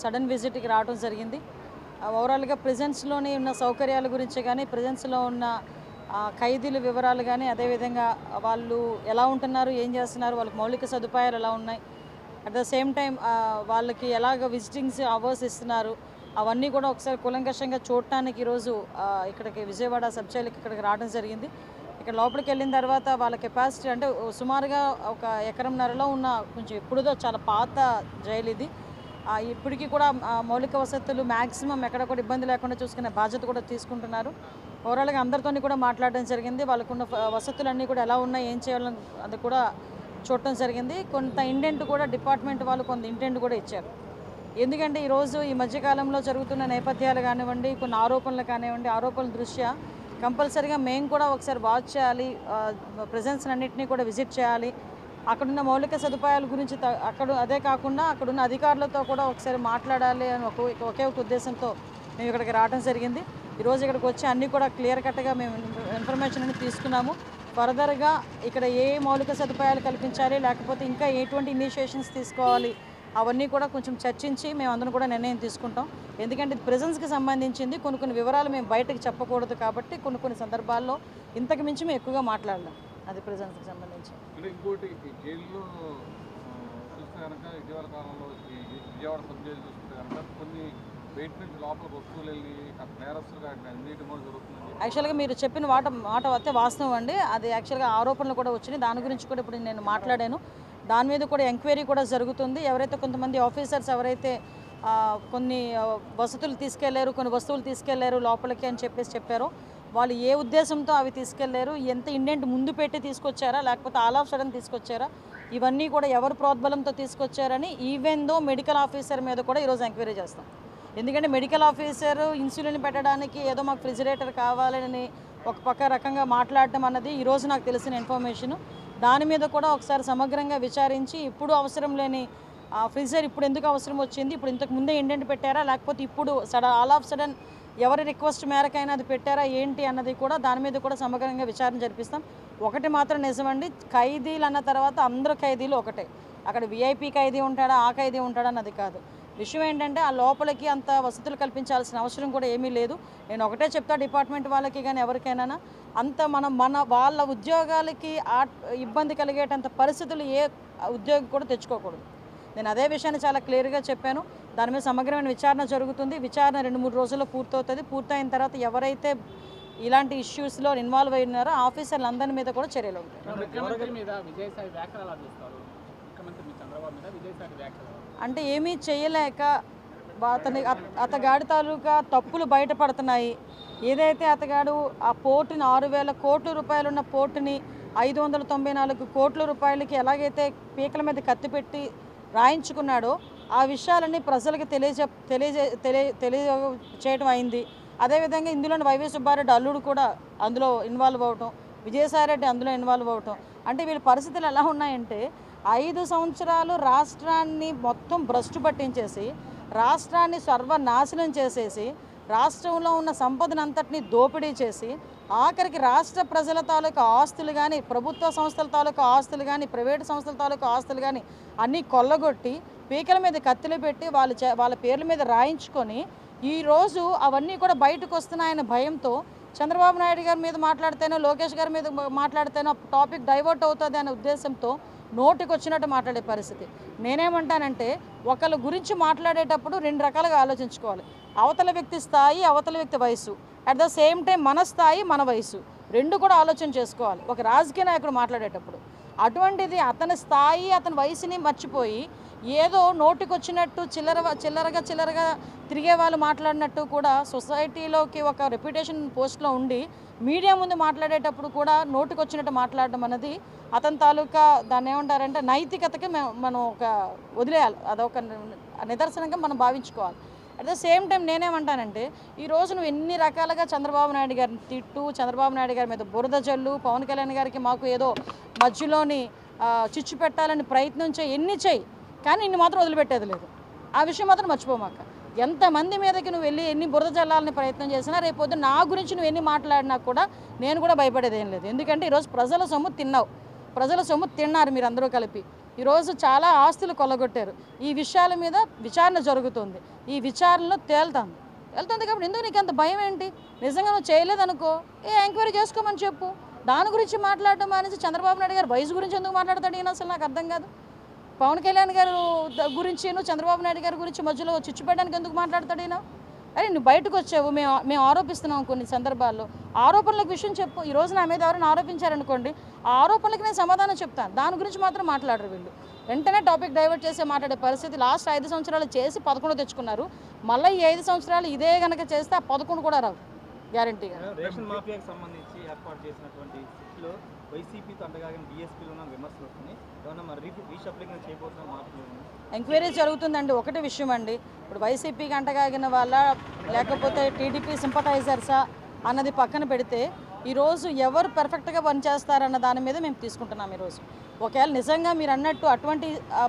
Sudden విజిట్కి రావడం జరిగింది. ఓవరాల్గా ప్రజెన్స్లోనే ఉన్న సౌకర్యాల గురించి కానీ ప్రజెన్స్లో ఉన్న ఖైదీల వివరాలు కానీ అదేవిధంగా వాళ్ళు ఎలా ఉంటున్నారు ఏం చేస్తున్నారు వాళ్ళకి మౌలిక సదుపాయాలు ఎలా ఉన్నాయి. అట్ ద సేమ్ టైం వాళ్ళకి ఎలాగ విజిటింగ్స్ అవర్స్ ఇస్తున్నారు అవన్నీ కూడా ఒకసారి కులంకషంగా చూడటానికి ఈరోజు ఇక్కడికి విజయవాడ సబ్ జైలుకి ఇక్కడికి రావడం జరిగింది. ఇక్కడ లోపలికి వెళ్ళిన తర్వాత వాళ్ళ కెపాసిటీ అంటే సుమారుగా ఒక ఎకరంన్నరలో ఉన్న కొంచెం ఎప్పుడుదో చాలా పాత జైలు ఇది. ఇప్పటికీ కూడా మౌలిక వసతులు మ్యాక్సిమం ఎక్కడ కూడా ఇబ్బంది లేకుండా చూసుకునే బాధ్యత కూడా తీసుకుంటున్నారు. ఓవరాల్గా అందరితోని కూడా మాట్లాడడం జరిగింది. వాళ్ళకున్న వసతులన్నీ కూడా ఎలా ఉన్నాయి ఏం చేయాలని అది కూడా చూడటం జరిగింది. కొంత ఇంటెంట్ కూడా డిపార్ట్మెంట్ వాళ్ళు కొంత ఇంటెంట్ కూడా ఇచ్చారు. ఎందుకంటే ఈరోజు ఈ మధ్యకాలంలో జరుగుతున్న నేపథ్యాలు కానివ్వండి కొన్ని ఆరోపణలు కానివ్వండి ఆరోపణల దృష్ట్యా కంపల్సరీగా మేము కూడా ఒకసారి వాచ్ చేయాలి. ప్రజెన్స్ అన్నింటినీ కూడా విజిట్ చేయాలి. అక్కడున్న మౌలిక సదుపాయాల గురించి త- అక్కడ అదే కాకుండా అక్కడున్న అధికారులతో కూడా ఒకసారి మాట్లాడాలి అని ఒక ఒకే ఒక ఉద్దేశంతో మేము ఇక్కడికి రావడం జరిగింది. ఈరోజు ఇక్కడికి వచ్చి అన్నీ కూడా క్లియర్ కట్గా మేము ఇన్ఫర్మేషన్ అనేది తీసుకున్నాము. ఫర్దర్గా ఇక్కడ ఏ మౌలిక సదుపాయాలు కల్పించాలి లేకపోతే ఇంకా ఎటువంటి ఇనిషియేషన్స్ తీసుకోవాలి అవన్నీ కూడా కొంచెం చర్చించి మేము అందరం కూడా నిర్ణయం తీసుకుంటాం. ఎందుకంటే ఇది ప్రెజెన్స్కి సంబంధించింది. కొన్ని కొన్ని వివరాలు మేము బయటకు చెప్పకూడదు కాబట్టి కొన్ని కొన్ని సందర్భాల్లో ఇంతకు మించి మేము ఎక్కువగా మాట్లాడలేం. అది ప్రెజెన్స్కి సంబంధించి. అంటే ఇంకోటి జైల్లో చూస్తే కనుక ఇటీవల కాలంలో విజయవాడ సబ్ జైలు చూసుకుంటే కనుక కొన్ని బయట నుంచి వస్తువులు వెళ్ళి నేరస్తులుగా అన్నిటి కూడా చెప్పి. యాక్చువల్గా మీరు చెప్పిన మాట మాట అయితే వాస్తవం అండి. అది యాక్చువల్గా ఆరోపణలు కూడా వచ్చినాయి. దాని గురించి కూడా ఇప్పుడు నేను మాట్లాడాను. దాని మీద కూడా ఎంక్వైరీ కూడా జరుగుతుంది. ఎవరైతే కొంతమంది ఆఫీసర్స్ ఎవరైతే కొన్ని వసతులు తీసుకెళ్ళారు కొన్ని వస్తువులు తీసుకెళ్ళారు లోపలికి అని చెప్పేసి చెప్పారో వాళ్ళు ఏ ఉద్దేశంతో అవి తీసుకెళ్ళారు ఎంత ఇండెంట్ ముందు పెట్టి తీసుకొచ్చారా లేకపోతే ఆల్ ఆఫ్ సడన్ తీసుకొచ్చారా ఇవన్నీ కూడా ఎవరు ప్రోద్బలంతో తీసుకొచ్చారని ఈవెన్ దో మెడికల్ ఆఫీసర్ మీద కూడా ఈరోజు ఎంక్వైరీ చేస్తాం. ఎందుకంటే మెడికల్ ఆఫీసర్ ఇన్సులిన్ పెట్టడానికి ఏదో మాకు ఫ్రిజిరేటర్ కావాలని ఒక పక్క రకంగా మాట్లాడటం అన్నది ఈరోజు నాకు తెలిసిన ఇన్ఫర్మేషన్ దాని మీద కూడా ఒకసారి సమగ్రంగా విచారించి ఇప్పుడు అవసరం లేని ఫ్రిజర్ ఇప్పుడు ఎందుకు అవసరం వచ్చింది ఇప్పుడు ఇంతకు ముందే ఇండెంట్ పెట్టారా లేకపోతే ఇప్పుడు సడన్ ఆల్ ఆఫ్ సడన్ ఎవరి రిక్వెస్ట్ మేరకైనా అది పెట్టారా ఏంటి అన్నది కూడా దాని మీద కూడా సమగ్రంగా విచారణ జరిపిస్తాం. ఒకటి మాత్రం నిజమండి ఖైదీలు అన్న తర్వాత అందరు ఖైదీలు ఒకటే. అక్కడ విఐపీ ఖైదీ ఉంటాడా ఆ ఖైదీ ఉంటాడా అన్నది కాదు. విషయం ఏంటంటే ఆ లోపలికి అంత వసతులు కల్పించాల్సిన అవసరం కూడా ఏమీ లేదు. నేను ఒకటే చెప్తా డిపార్ట్మెంట్ వాళ్ళకి కానీ ఎవరికైనా అంత మనం మన వాళ్ళ ఉద్యోగాలకి ఆ ఇబ్బంది కలిగేటంత పరిస్థితులు ఏ ఉద్యోగి కూడా తెచ్చుకోకూడదు. నేను అదే విషయాన్ని చాలా క్లియర్గా చెప్పాను. దాని మీద సమగ్రమైన విచారణ జరుగుతుంది. విచారణ రెండు మూడు రోజుల్లో పూర్తవుతుంది. పూర్తయిన తర్వాత ఎవరైతే ఇలాంటి ఇష్యూస్లో ఇన్వాల్వ్ అయి ఉన్నారో ఆఫీసర్లు అందరి మీద కూడా చర్యలు అంటే ఏమీ చేయలేక అతని అత- అతగాడి తాలూకా తప్పులు బయటపడుతున్నాయి. ఏదైతే అతగాడు ఆ పోర్టుని ఆరు వేల కోట్ల రూపాయలు ఉన్న పోర్టుని ఐదు వందల తొంభై నాలుగు కోట్ల రూపాయలకి ఎలాగైతే పీకల మీద కత్తి పెట్టి రాయించుకున్నాడో. ఆ విషయాలన్నీ ప్రజలకు తెలియజే తెలియజే తెలియ తెలియచేయడం అయింది. అదేవిధంగా ఇందులోని వైవే సుబ్బారెడ్డి అల్లుడు కూడా అందులో ఇన్వాల్వ్ అవటం విజయసాయిరెడ్డి అందులో ఇన్వాల్వ్ అవటం. అంటే వీళ్ళ పరిస్థితులు ఎలా ఉన్నాయంటే ఐదు సంవత్సరాలు రాష్ట్రాన్ని మొత్తం భ్రష్టు పట్టించేసి రాష్ట్రాన్ని సర్వనాశనం చేసేసి రాష్ట్రంలో ఉన్న సంపదను అంతటిని దోపిడీ చేసి ఆఖరికి రాష్ట్ర ప్రజల తాలూకా ఆస్తులు కానీ ప్రభుత్వ సంస్థల తాలూకా ఆస్తులు కానీ ప్రైవేటు సంస్థల తాలూకా ఆస్తులు కానీ అన్నీ కొల్లగొట్టి పీకల మీద కత్తులు పెట్టి వాళ్ళ చే వాళ్ళ పేర్ల మీద రాయించుకొని ఈరోజు అవన్నీ కూడా బయటకు వస్తున్నాయన్న భయంతో చంద్రబాబు నాయుడు గారి మీద మాట్లాడితేనో లోకేష్ గారి మీద మాట్లాడితేనో టాపిక్ డైవర్ట్ అవుతుంది అనే ఉద్దేశంతో నోటికి వచ్చినట్టు మాట్లాడే పరిస్థితి. నేనేమంటానంటే ఒకళ్ళ గురించి మాట్లాడేటప్పుడు రెండు రకాలుగా ఆలోచించుకోవాలి. అవతల వ్యక్తి స్థాయి అవతల వ్యక్తి వయసు అట్ ద సేమ్ టైం మన స్థాయి మన వయసు రెండు కూడా ఆలోచన చేసుకోవాలి. ఒక రాజకీయ నాయకుడు మాట్లాడేటప్పుడు. అటువంటిది అతని స్థాయి అతని వయసుని మర్చిపోయి ఏదో నోటికొచ్చినట్టు చిల్లర చిల్లరగా చిల్లరగా తిరిగే వాళ్ళు మాట్లాడినట్టు కూడా సొసైటీలోకి ఒక రెప్యుటేషన్ పోస్ట్లో ఉండి మీడియా ముందు మాట్లాడేటప్పుడు కూడా నోటికి వచ్చినట్టు మాట్లాడడం అనేది అతని తాలూకా దాన్ని ఏమంటారంటే నైతికతకి మనం ఒక వదిలేయాలి. అదొక నిదర్శనంగా మనం భావించుకోవాలి. అట్ ద సేమ్ టైం నేనేమంటానంటే ఈ రోజు నువ్వు ఎన్ని రకాలుగా చంద్రబాబు నాయుడు గారిని తిట్టు చంద్రబాబు నాయుడు గారి మీద బురద జల్లు పవన్ కళ్యాణ్ గారికి మాకు ఏదో మధ్యలోని చిచ్చు పెట్టాలని ప్రయత్నం చేయి ఎన్ని చేయి కానీ ఇన్ని మాత్రం వదిలిపెట్టేది లేదు. ఆ విషయం మాత్రం మర్చిపోమాక. ఎంతమంది మీదకి నువ్వు వెళ్ళి ఎన్ని బురద చల్లాలని ప్రయత్నం చేసినా రేపొద్దు నా గురించి నువ్వు ఎన్ని మాట్లాడినా కూడా నేను కూడా భయపడేది ఏం లేదు. ఎందుకంటే ఈరోజు ప్రజల సొమ్ము తిన్నావు. ప్రజల సొమ్ము తిన్నారు మీరు అందరూ కలిపి. ఈరోజు చాలా ఆస్తులు కొల్లగొట్టారు. ఈ విషయాల మీద విచారణ జరుగుతుంది. ఈ విచారణలో తేలుతుంది వెళ్తుంది కాబట్టి ఎందుకు నీకు అంత భయం ఏంటి? నిజంగా నువ్వు చేయలేదనుకో. ఏ ఎంక్వైరీ చేసుకోమని చెప్పు. దాని గురించి మాట్లాడటం అనేసి చంద్రబాబు నాయుడు గారు వయసు గురించి ఎందుకు మాట్లాడతాడు ఈయన అసలు నాకు అర్థం కాదు. పవన్ కళ్యాణ్ గారు గురించి నువ్వు చంద్రబాబు నాయుడు గారి గురించి మధ్యలో చిచ్చు పెట్టడానికి ఎందుకు మాట్లాడతాడు ఈయన? అరే నువ్వు బయటకు వచ్చావు. మేము మేము ఆరోపిస్తున్నాం కొన్ని సందర్భాల్లో. ఆరోపణలకు విషయం చెప్పు. ఈరోజు నా మీద ఎవరైనా ఆరోపించారనుకోండి ఆ ఆరోపణలకు నేను సమాధానం చెప్తాను దాని గురించి మాత్రం మాట్లాడరు వీళ్ళు. వెంటనే టాపిక్ డైవర్ట్ చేసి మాట్లాడే పరిస్థితి లాస్ట్ ఐదు సంవత్సరాలు చేసి పదకొండు తెచ్చుకున్నారు. మళ్ళీ ఈ ఐదు సంవత్సరాలు ఇదే కనుక చేస్తే ఆ పదకొండు కూడా రావు గ్యారంటీగా రేషన్ మాఫియాకి సంబంధించి ఏర్పాటు చేసినటువంటి సిట్లో వైసీపీతో అండగాగిన డిఎస్పీలో ఉన్న విమర్శలు వస్తున్నాయి. ఏమన్నా మరి రీ రీషఫ్లింగ్ చేయబోతున్న మార్పులు ఏమన్నా? ఎంక్వైరీ జరుగుతుందండి. ఒకటి విషయం అండి. ఇప్పుడు వైసీపీకి అంటగాగిన వాళ్ళ లేకపోతే టీడీపీ సింపటైజర్సా అన్నది పక్కన పెడితే ఈరోజు ఎవరు పర్ఫెక్ట్గా పనిచేస్తారన్న దాని మీద మేము తీసుకుంటున్నాం ఈరోజు ఒకవేళ నిజంగా మీరు అన్నట్టు అటువంటి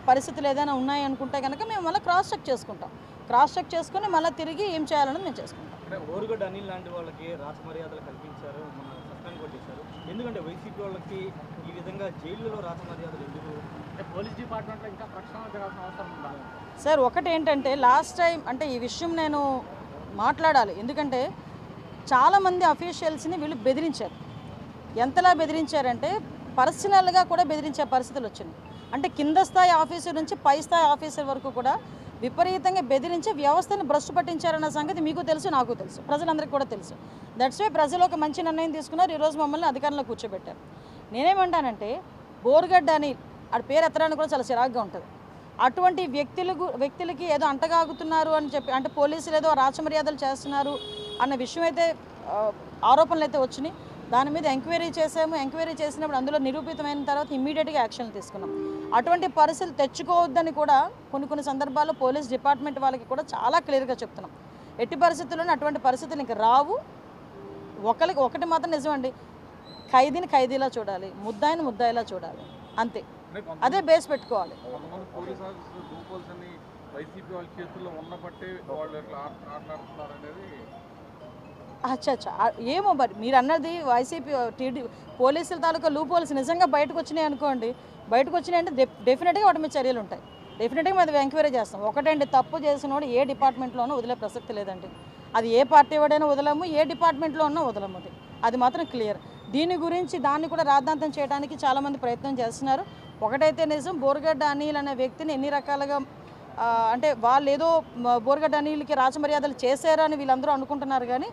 పరిస్థితులు ఏదైనా ఉన్నాయి అనుకుంటే కనుక మేము మళ్ళీ క్రాస్ చెక్ చేసుకుంటాం. క్రాస్ చెక్ చేసుకుని మళ్ళీ తిరిగి ఏం చేయాలన్నది మేము చేసుకుంటాం. అంటే ఓరుగడ్డ అనిల్ లాంటి వాళ్ళకి రాజ మర్యాదలు కల్పించారు ఎందుకంటే వైసీపీ వాళ్ళకి ఈ విధంగా జైళ్ళలో రాజ మర్యాదలు ఎందుకు? అంటే పోలీస్ డిపార్ట్మెంట్లో ఇంకా ప్రక్షాళన జరగాల్సిన అవసరం ఉందా సార్ ఒకటి ఏంటంటే లాస్ట్ టైం అంటే ఈ విషయం నేను మాట్లాడాలి. ఎందుకంటే చాలామంది అఫీషియల్స్ని వీళ్ళు బెదిరించారు. ఎంతలా బెదిరించారంటే పర్సనల్గా కూడా బెదిరించే పరిస్థితులు వచ్చింది. అంటే కింద స్థాయి ఆఫీసర్ నుంచి పై స్థాయి ఆఫీసర్ వరకు కూడా విపరీతంగా బెదిరించి వ్యవస్థను భ్రష్టు పట్టించారన్న సంగతి మీకు తెలుసు నాకు తెలుసు. ప్రజలందరికీ కూడా తెలుసు. దట్స్ వే ప్రజలు ఒక మంచి నిర్ణయం తీసుకున్నారు. ఈరోజు మమ్మల్ని అధికారంలో కూర్చోబెట్టారు. నేనేమంటానంటే బోర్గడ్డ అని ఆడ పేరు ఎత్తడానికి కూడా చాలా చిరాగ్గా ఉంటుంది. అటువంటి వ్యక్తులకు వ్యక్తులకి ఏదో అంటగాగుతున్నారు అని చెప్పి అంటే పోలీసులు ఏదో రాచమర్యాదలు చేస్తున్నారు అన్న విషయం అయితే ఆరోపణలు అయితే వచ్చినాయి. దాని మీద ఎంక్వైరీ చేసాము ఎంక్వైరీ చేసినప్పుడు అందులో నిరూపితమైన తర్వాత ఇమ్మీడియట్గా యాక్షన్ తీసుకున్నాం. అటువంటి పరిస్థితులు తెచ్చుకోవద్దని కూడా కొన్ని కొన్ని సందర్భాల్లో పోలీస్ డిపార్ట్మెంట్ వాళ్ళకి కూడా చాలా క్లియర్గా చెప్తున్నాం. ఎట్టి పరిస్థితుల్లోనూ అటువంటి పరిస్థితులు ఇంక రావు. ఒకరికి ఒకటి మాత్రం నిజమండి. ఖైదీని ఖైదీలా చూడాలి. ముద్దాయిని ముద్దాయిలా చూడాలి. అంతే. అదే బేస్ పెట్టుకోవాలి. వైసీపీ వాళ్ళ చేతుల్లో వాళ్ళు ఇట్లా ఆటలాడుతున్నారు అనేది అచ్చా అచ్చా. ఏమో మరి మీరు అన్నది వైసీపీ టీడీ పోలీసుల తాలూకా లూ పోలీసు నిజంగా బయటకు వచ్చినాయి అనుకోండి. బయటకు వచ్చినాయి అంటే డెఫినెట్గా వాటి మీద చర్యలు ఉంటాయి. డెఫినెట్గా మేము ఎంక్వైరీ చేస్తాం. ఒకటండి తప్పు చేసినోడు ఏ డిపార్ట్మెంట్లోనూ వదిలే ప్రసక్తి లేదండి. అది ఏ పార్టీ వాడైనా వదలము ఏ డిపార్ట్మెంట్లో ఉన్నా వదలము అది. అది మాత్రం క్లియర్ దీని గురించి దాన్ని కూడా రాద్ధాంతం చేయడానికి చాలామంది ప్రయత్నం చేస్తున్నారు. ఒకటైతే నిజం బోర్గడ్డ అనిల్ అనే వ్యక్తిని ఎన్ని రకాలుగా అంటే వాళ్ళు ఏదో మ- బోర్గడ్డ అనిల్కి రాచమర్యాదలు చేశారని వీళ్ళందరూ అనుకుంటున్నారు కానీ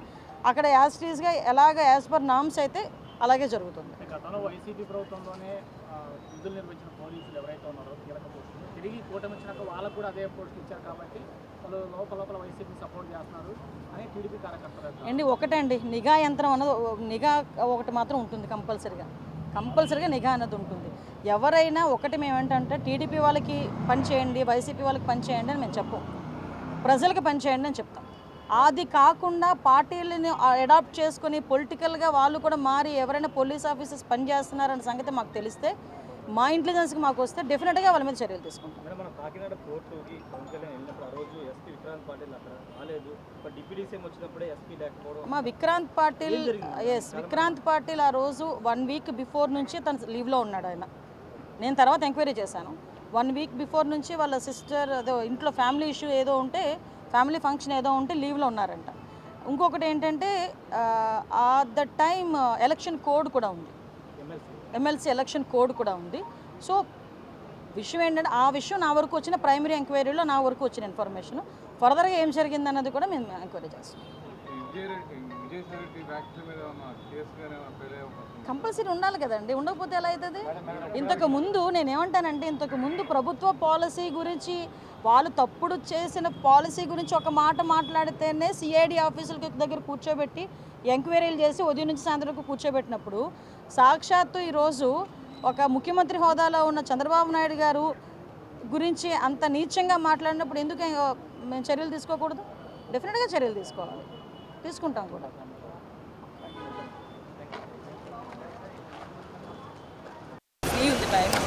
అక్కడ యాజ్ టీజ్గా ఎలాగ యాజ్ పర్ నామ్స్ అయితే అలాగే జరుగుతుంది. గతంలో వైసీపీ ప్రభుత్వంలోనే ఆ, విధులు నిర్వహించిన పోలీసులు ఎవరైతే ఉన్నారో కీలక పోస్టులు తిరిగి కూటమి వచ్చినాక వాళ్ళకు కూడా అదే పోస్టులు ఇచ్చారు కాబట్టి వాళ్ళు లోపల లోపల వైసీపీ సపోర్ట్ చేస్తున్నారు అని టీడీపీ కార్యకర్తలు. అండి ఒకటండి నిఘా యంత్రం అన్నది నిఘా ఒకటి మాత్రం ఉంటుంది కంపల్సరిగా. కంపల్సరిగా నిఘా అన్నది ఉంటుంది. ఎవరైనా ఒకటి మేము ఏంటంటే టీడీపీ వాళ్ళకి పని చేయండి వైసీపీ వాళ్ళకి పని చేయండి అని మేము చెప్పం. ప్రజలకు పని చేయండి అని చెప్తాం. అది కాకుండా పార్టీలని అడాప్ట్ చేసుకొని పొలిటికల్గా వాళ్ళు కూడా మారి ఎవరైనా పోలీస్ ఆఫీసర్స్ పని చేస్తున్నారన్న సంగతి మాకు తెలిస్తే మా ఇంటెలిజెన్స్కి మాకు వస్తే డెఫినెట్గా వాళ్ళ మీద చర్యలు తీసుకుంటాం. మా విక్రాంత్ పాటిల్? ఎస్ విక్రాంత్ పాటిల్ ఆ రోజు వన్ వీక్ బిఫోర్ నుంచి తను లీవ్లో ఉన్నాడు ఆయన. నేను తర్వాత ఎంక్వైరీ చేశాను. వన్ వీక్ బిఫోర్ నుంచి వాళ్ళ సిస్టర్ ఏదో ఇంట్లో ఫ్యామిలీ ఇష్యూ ఏదో ఉంటే ఫ్యామిలీ ఫంక్షన్ ఏదో ఉంటే లీవ్లో ఉన్నారంట. ఇంకొకటి ఏంటంటే ఆ ద టైమ్ ఎలక్షన్ కోడ్ కూడా ఉంది. ఎమ్మెల్సీ ఎమ్మెల్సీ ఎలక్షన్ కోడ్ కూడా ఉంది. సో విషయం ఏంటంటే ఆ విషయం నా వరకు వచ్చిన ప్రైమరీ ఎంక్వైరీలో నా వరకు వచ్చిన ఇన్ఫర్మేషన్ ఫర్దర్గా ఏం జరిగిందన్నది కూడా మేము ఎంక్వైరీ చేస్తాం. కంపల్సరీ ఉండాలి కదండి. ఉండకపోతే ఎలా అవుతుంది? ఇంతకు ముందు నేను ఏమంటానంటే ఇంతకు ముందు ప్రభుత్వ పాలసీ గురించి వాళ్ళు తప్పుడు చేసిన పాలసీ గురించి ఒక మాట మాట్లాడితేనే సిఐడి ఆఫీసులకి దగ్గర కూర్చోబెట్టి ఎంక్వైరీలు చేసి ఉదయం నుంచి సాయంత్రం వరకు కూర్చోబెట్టినప్పుడు సాక్షాత్తు ఈరోజు ఒక ముఖ్యమంత్రి హోదాలో ఉన్న చంద్రబాబు నాయుడు గారు గురించి అంత నీచంగా మాట్లాడినప్పుడు ఎందుకు మేము చర్యలు తీసుకోకూడదు? డెఫినెట్గా చర్యలు తీసుకోవాలి. తీసుకుంటాం కూడా. ఫ్రీ ఉంది టైం